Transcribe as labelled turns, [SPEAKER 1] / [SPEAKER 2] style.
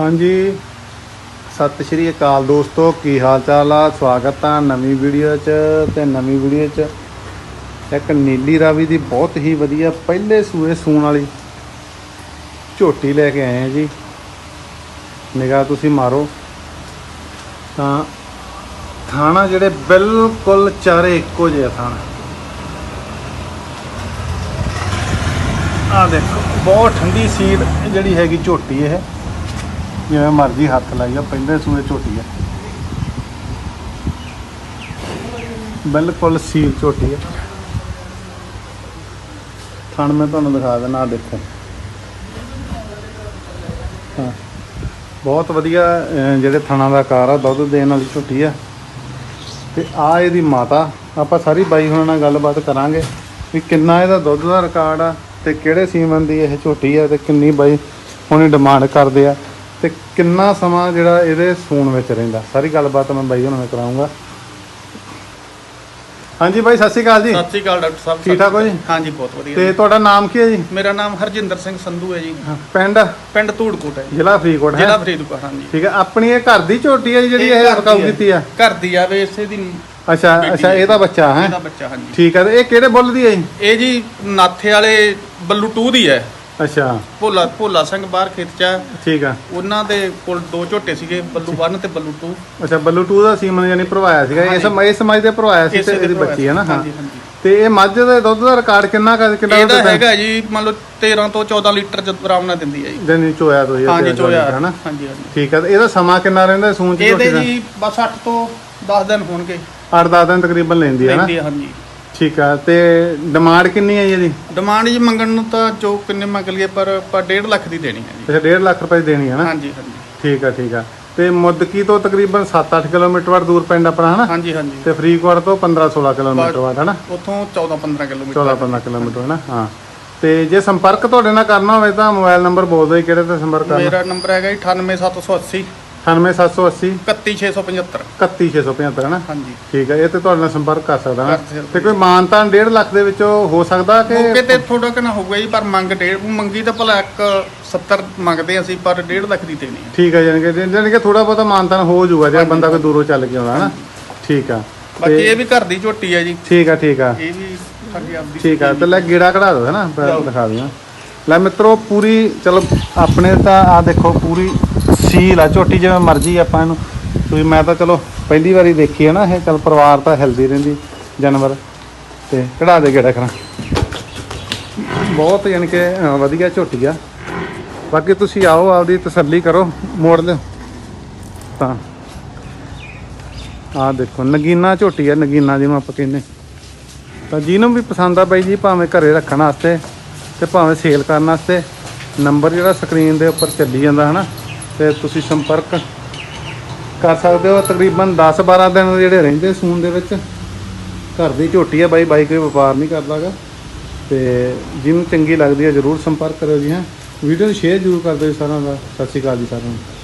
[SPEAKER 1] ਹਾਂਜੀ। ਸਤਿ ਸ਼੍ਰੀ ਅਕਾਲ ਦੋਸਤੋ, ਕੀ ਹਾਲ ਚਾਲ ਆ? ਸਵਾਗਤ ਆ ਨਵੀਂ ਵੀਡੀਓ 'ਚ ਤੇ ਨਵੀਂ ਵੀਡੀਓ 'ਚ ਇੱਕ ਨੀਲੀ ਰਾਵੀ ਦੀ ਬਹੁਤ ਹੀ ਵਧੀਆ ਪਹਿਲੇ ਸੂਏ ਸੂਣ ਵਾਲੀ ਝੋਟੀ ਲੈ ਕੇ ਆਏ ਆ ਜੀ। ਨਿਗਾਹ ਤੁਸੀਂ ਮਾਰੋ। ਤਾਂ ਥਾਣਾ ਜਿਹੜੇ ਬਿਲਕੁਲ ਚਾਰੇ ਇੱਕੋ ਜਿਹੇ ਆ ਥਾਣਾ। ਆ ਦੇਖੋ, ਬਹੁਤ ਠੰਡੀ ਸੀਡ ਜਿਹੜੀ ਹੈਗੀ ਝੋਟੀ ਇਹ। ਜਿਵੇਂ ਮਰਜ਼ੀ ਹੱਥ ਲਾਈ ਆ, ਪਹਿਲੇ ਸੂਏ ਝੋਟੀ ਆ। ਬਿਲਕੁਲ ਸੀਲ ਝੋਟੀ ਆ। ਥਣ ਮੈਂ ਤੁਹਾਨੂੰ ਦਿਖਾ ਦਿੰਦਾ ਆਹ ਦੇਖੋ। ਹਾਂ। ਬਹੁਤ ਵਧੀਆ ਜਿਹੜੇ ਥਣਾ ਦਾ ਆਕਾਰ ਆ, ਦੁੱਧ ਦੇਣ ਵਾਲੀ ਝੋਟੀ ਆ। ਤੇ ਆ ਇਹਦੀ ਮਾਤਾ, ਆਪਾਂ ਸਾਰੀ ਬਾਈ ਹੁਣਾਂ ਨਾਲ ਗੱਲਬਾਤ ਕਰਾਂਗੇ ਵੀ ਕਿੰਨਾ ਇਹਦਾ ਦੁੱਧ ਦਾ ਰਿਕਾਰਡ ਆ ਤੇ ਕਿਹੜੇ ਸੀਮਨ ਦੀ ਇਹ ਝੋਟੀ ਆ ਤੇ ਕਿੰਨੀ ਬਾਈ ਹੁਣੀ ਡਿਮਾਂਡ ਕਰਦੇ ਆ। ਤੇ ਕਿੰਨਾ ਸਮਾਂ ਜਿਹੜਾ ਇਹਦੇ ਸੂਣ ਵਿੱਚ ਰਹਿੰਦਾ? ਸਾਰੀ ਗੱਲਬਾਤ ਮੈਂ ਬਾਈ ਹੁਣਾਂ ਨਾਲ ਕਰਾਉਂਗਾ ਹਾਂਜੀ ਬਾਈ ਸਤਿ ਸ਼੍ਰੀ ਅਕਾਲ ਜੀ।
[SPEAKER 2] ਸਤਿ ਸ਼੍ਰੀ ਅਕਾਲ ਡਾਕਟਰ ਸਾਹਿਬ
[SPEAKER 1] ਠੀਕ ਠਾਕ ਹੋ ਜੀ?
[SPEAKER 2] ਹਾਂਜੀ ਬਹੁਤ ਵਧੀਆ
[SPEAKER 1] ਤੇ। ਤੁਹਾਡਾ ਨਾਮ ਕੀ ਹੈ ਜੀ?
[SPEAKER 2] ਮੇਰਾ ਨਾਮ ਹਰਜਿੰਦਰ ਸਿੰਘ ਸੰਧੂ ਹੈ ਜੀ।
[SPEAKER 1] ਪਿੰਡ?
[SPEAKER 2] ਪਿੰਡ ਧੂੜਕੋਟ ਹੈ।
[SPEAKER 1] ਜ਼ਿਲ੍ਹਾ ਫਰੀਦਕੋਟ
[SPEAKER 2] ਜ਼ਿਲ੍ਹਾ
[SPEAKER 1] ਹੈ
[SPEAKER 2] ਫਰੀਦਕੋਟ ਹਾਂਜੀ।
[SPEAKER 1] ਠੀਕ ਹੈ ਆਪਣੀ ਇਹ ਘਰ ਦੀ ਝੋਟੀ ਹੈ ਜਿਹੜੀ ਇਹ
[SPEAKER 2] ਹੈ।
[SPEAKER 1] ਕੀਤੀ ਆ?
[SPEAKER 2] ਘਰ ਦੀ ਆ ਵੇ ਇਸੇ ਦੀ
[SPEAKER 1] ਅੱਛਾ ਅੱਛਾ। ਇਹਦਾ ਬੱਚਾ ਹੈ?
[SPEAKER 2] ਇਹਦਾ ਬੱਚਾ ਹਾਂਜੀ।
[SPEAKER 1] ਠੀਕ ਹੈ ਇਹ ਕਿਹੜੇ ਬੁੱਲ ਦੀ ਹੈ ਜੀ?
[SPEAKER 2] ਇਹ ਜੀ ਨਾਥੇ ਵਾਲੇ ਬੱਲੂ 2 ਦੀ ਹੈ।
[SPEAKER 1] ਅੱਛਾ।
[SPEAKER 2] ਭੋਲਾ ਭੋਲਾ ਸਿੰਘ ਬਾਹਰ ਖੇਤ ਚ ਆ।
[SPEAKER 1] ਠੀਕ ਆ।
[SPEAKER 2] ਉਹਨਾਂ ਦੇ ਕੋਲ ਦੋ ਝੋਟੇ ਸੀਗੇ ਬੱਲੂ 1 ਤੇ ਬੱਲੂ 2
[SPEAKER 1] ਅੱਛਾ ਬੱਲੂ 2 ਦਾ ਸੀਮਨ ਯਾਨੀ ਭਰਵਾਇਆ ਸੀਗਾ। ਇਸ ਮੱਝ ਤੇ ਭਰਵਾਇਆ ਸੀ ਤੇ ਇਹਦੀ ਬੱਚੀ ਹੈ ਨਾ ਹਾਂ।
[SPEAKER 2] ਹਾਂਜੀ ਹਾਂਜੀ।
[SPEAKER 1] ਤੇ ਇਹ ਮੱਝ ਦੇ ਦੁੱਧ ਦਾ ਰਿਕਾਰਡ ਕਿੰਨਾ ਕੁ- ਕਿੰਨਾ
[SPEAKER 2] ਇਹਦਾ
[SPEAKER 1] ਦੁੱਧ
[SPEAKER 2] ਹੈਗਾ ਜੀ ਮੰਨ ਲਓ 13 ਤੋਂ 14 ਲੀਟਰ ਜਦ ਆਰਾਮ ਨਾਲ ਦਿੰਦੀ ਹੈ ਜੀ।
[SPEAKER 1] ਦਿਨ ਚੋਇਆ ਤੋਂ
[SPEAKER 2] ਹਾਂਜੀ ਚੋਇਆ।
[SPEAKER 1] ਹੈ ਨਾ
[SPEAKER 2] ਹਾਂਜੀ ਹਾਂਜੀ।
[SPEAKER 1] ਠੀਕ ਹੈ ਤੇ ਇਹਦਾ ਸਮਾਂ ਕਿੰਨਾ ਰਹਿੰਦਾ ਸੂਣ ਚ
[SPEAKER 2] ਇਹਦੇ ਜੀ ਬਸ 8 ਤੋਂ 10 ਦਿਨ ਹੋਣਗੇ।
[SPEAKER 1] 8-10 ਦਿਨ ਤਕਰੀਬਨ ਲੈਂਦੀ ਹੈ ਨਾ?
[SPEAKER 2] ਲੈਂਦੀ ਆ, ਹਾਂਜੀ।
[SPEAKER 1] ਠੀਕ ਆ ਤੇ ਡਿਮਾਂਡ ਕਿੰਨੀ ਹੈ ਜੀ ਇਹਦੀ?
[SPEAKER 2] ਡਿਮਾਂਡ ਜੀ ਮੰਗਣ ਨੂੰ ਤਾਂ ਜੋ ਕਿੰਨੇ ਮੰਗ ਲਈਏ ਪਰ ਆਪਾਂ 1.5 ਲੱਖ ਦੀ ਦੇਣੀ ਹੈ ਜੀ।
[SPEAKER 1] ਅੱਛਾ 1.5 ਲੱਖ ਰੁਪਏ ਦੇਣੀ ਹੈ ਨਾ?
[SPEAKER 2] ਹਾਂਜੀ ਹਾਂਜੀ।
[SPEAKER 1] ਠੀਕ ਆ ਠੀਕ ਆ। ਤੇ ਮੁੱਦਕੀ ਤੋਂ ਤਕਰੀਬਨ 7-8 ਕਿਲੋਮੀਟਰ ਵਾਰ ਦੂਰ ਪਿੰਡ ਆਪਣਾ ਹਨਾ?
[SPEAKER 2] ਹਾਂਜੀ ਹਾਂਜੀ।
[SPEAKER 1] ਤੇ ਫਰੀਦਕੋਟ ਤੋਂ 15-16 ਕਿਲੋਮੀਟਰ ਵਾਰ ਹਨਾ?
[SPEAKER 2] ਉਥੋਂ 14 15 ਕਿਲੋਮੀਟਰ।
[SPEAKER 1] 14-15 ਕਿਲੋਮੀਟਰ ਹੈ ਨਾ ਹਾਂ। ਤੇ ਜੇ ਸੰਪਰਕ ਤੁਹਾਡੇ ਨਾਲ ਕਰਨਾ ਹੋਵੇ ਤਾਂ ਮੋਬਾਈਲ ਨੰਬਰ ਬੋਲ ਦਿਓ ਕਿਹੜੇ ਤੇ ਸੰਪਰਕ ਕਰਨਾ?
[SPEAKER 2] ਮੇਰਾ ਨੰਬਰ ਹੈਗਾ ਜੀ 98780
[SPEAKER 1] 98780
[SPEAKER 2] 31675
[SPEAKER 1] 31675 ਹੈ ਨਾ?
[SPEAKER 2] ਹਾਂਜੀ।
[SPEAKER 1] ਠੀਕ ਹੈ ਇਹ ਤੇ ਤੁਹਾਡੇ ਨਾਲ ਸੰਪਰਕ ਕਰ ਸਕਦਾ ਨਾ
[SPEAKER 2] ਕਰ ਸਕਦੇ।
[SPEAKER 1] ਤੇ ਕੋਈ ਮਾਨਤਾਨ 1.5 ਲੱਖ ਦੇ ਵਿੱਚੋਂ ਹੋ ਸਕਦਾ ਕਿ
[SPEAKER 2] ਮੌਕੇ ਤੇ ਥੋੜਾ ਕਿਨਾ ਹੋਊਗਾ ਜੀ ਪਰ ਮੰਗ ਡੇਢ ਮੰਗੀ ਤਾਂ ਭਲਾ ਇੱਕ 70 ਮੰਗਦੇ ਹਾਂ ਅਸੀਂ ਪਰ 1.5 ਲੱਖ ਦੀ ਦੇਣੀ ਹੈ।
[SPEAKER 1] ਠੀਕ ਹੈ ਜਾਨੀ ਕਿ ਜਾਨੀ ਕਿ ਥੋੜਾ ਬਹੁਤਾ ਮਾਨਤਾਨ ਹੋ ਜਾਊਗਾ ਜੇ ਬੰਦਾ ਕੋਈ ਦੂਰੋਂ ਚੱਲ ਕੇ ਆਉਂਦਾ ਹੈ ਨਾ? ਠੀਕ ਆ।
[SPEAKER 2] ਬਾਕੀ ਇਹ ਵੀ ਘਰ ਦੀ ਝੋਟੀ ਹੈ ਜੀ।
[SPEAKER 1] ਠੀਕ ਆ ਠੀਕ ਆ।
[SPEAKER 2] ਇਹ ਵੀ ਸਾਡੀ ਆਪਦੀ
[SPEAKER 1] ਠੀਕ ਆ ਤੇ ਲੈ ਗੇੜਾ ਕਢਾ ਦੋ ਹੈ ਨਾ? ਦਿਖਾ ਦਿਆਂ ਲੈ ਮਿੱਤਰੋ, ਪੂਰੀ, ਚਲੋ, ਆਪਣੇ ਤਾਂ ਆ ਦੇਖੋ, ਪੂਰੀ ਸੀਲ ਆ, ਝੋਟੀ ਜਿਵੇਂ ਮਰਜ਼ੀ ਆਪਾਂ ਇਹਨੂੰ। ਤੁਸੀਂ, ਮੈਂ ਤਾਂ ਚਲੋ, ਪਹਿਲੀ ਵਾਰੀ ਦੇਖੀ ਹੈ ਨਾ ਇਹ, ਚਲ ਪਰਿਵਾਰ ਤਾਂ ਹਿਲਦੀ ਰਹਿੰਦੀ, ਜਾਨਵਰ। ਤੇ ਕਢਾ ਦੇ ਗੇੜਾ ਕਰਾਂ ਬਹੁਤ ਯਾਨੀ ਕਿ ਵਧੀਆ ਝੋਟੀ ਆ। ਬਾਕੀ ਤੁਸੀਂ ਆਓ, ਆਪਦੀ ਤਸੱਲੀ ਕਰੋ, ਮੋੜ ਲਿਓ। ਤਾਂ ਆ ਦੇਖੋ, ਨਗੀਨਾ ਝੋਟੀ ਆ, ਨਗੀਨਾ ਜਿਹਨੂੰ ਆਪਾਂ ਕਹਿੰਦੇ। ਤਾਂ ਜਿਹਨੂੰ ਵੀ ਪਸੰਦ ਆ ਬਾਈ ਜੀ, ਭਾਵੇਂ ਘਰੇ ਰੱਖਣ ਵਾਸਤੇ ਤੇ ਭਾਵੇਂ ਸੇਲ ਕਰਨ ਵਾਸਤੇ ਨੰਬਰ ਜਿਹੜਾ ਸਕਰੀਨ ਦੇ ਉੱਪਰ ਚੱਲੀ ਜਾਂਦਾ ਹਨਾ, ਤੇ ਤੁਸੀਂ ਸੰਪਰਕ ਕਰ ਸਕਦੇ ਹੋ। ਤਕਰੀਬਨ 10-12 ਦਿਨ ਜਿਹੜੇ ਰਹਿੰਦੇ ਸੂਨ ਦੇ ਵਿੱਚ, ਘਰ ਦੀ ਝੋਟੀ ਹੈ ਬਾਈ ਬਾਈ ਕੋਈ ਵਪਾਰ ਨਹੀਂ ਕਰਦਾਗਾ। ਤੇ ਜਿਹਨੂੰ ਚੰਗੀ ਲੱਗਦੀ ਹੈ ਜਰੂਰ ਸੰਪਰਕ ਕਰਿਓ ਜੀ, ਹਾਂ। ਵੀਡੀਓ ਨੂੰ ਸ਼ੇਅਰ ਜਰੂਰ ਕਰ ਦਿਓ ਜੀ ਸਾਰਿਆਂ ਦਾ। ਸਤਿ ਸ਼੍ਰੀ ਅਕਾਲ ਜੀ ਸਾਰਿਆਂ ਨੂੰ।